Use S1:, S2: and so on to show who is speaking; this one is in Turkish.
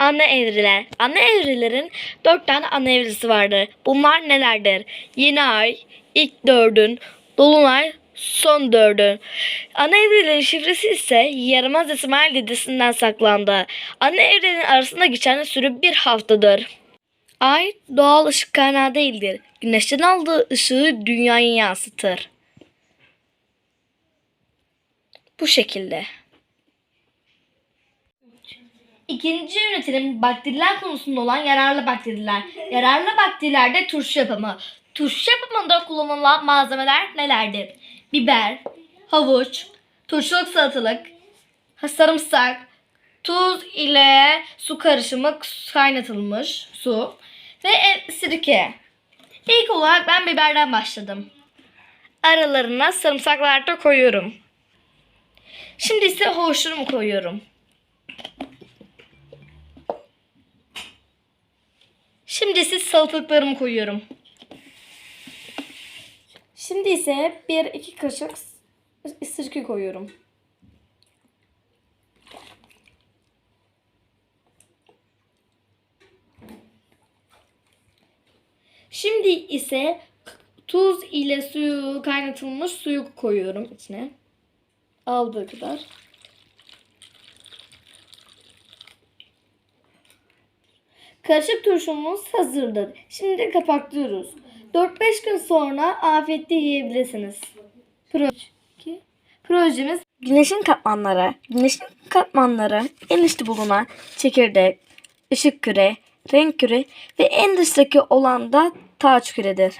S1: Ana evreler. Ana evrelerin dört tane ana evresi vardır. Bunlar nelerdir? Yeni ay, ilk dördün, dolunay, son dördün. Ana evrelerin şifresi ise yaramaz desimal dedesinden saklandı. Ana evrelerin arasında geçen süre bir haftadır. Ay doğal ışık kaynağı değildir. Güneşten aldığı ışığı dünyaya yansıtır. Bu şekilde. İkinci ünitenin bakteriler konusunda olan yararlı bakteriler. Yararlı bakterilerde turşu yapımı. Turşu yapımında kullanılan malzemeler nelerdir? Biber, havuç, turşuluk salatalık, sarımsak, tuz ile su karışımı kaynatılmış su ve e- sirke. İlk olarak ben biberden başladım. Aralarına sarımsaklar da koyuyorum. Şimdi ise havuçlarımı koyuyorum. Şimdi ise salatalıklarımı koyuyorum. Şimdi ise 1-2 kaşık s- sirke koyuyorum. Şimdi ise tuz ile suyu kaynatılmış suyu koyuyorum içine. Aldığı kadar. Karışık turşumuz hazırdır. Şimdi kapaklıyoruz. 4-5 gün sonra afiyetle yiyebilirsiniz. Proje. Projemiz güneşin katmanları. Güneşin katmanları en içte bulunan çekirdek, ışık küre, renk küre ve en dıştaki olan da taç küredir.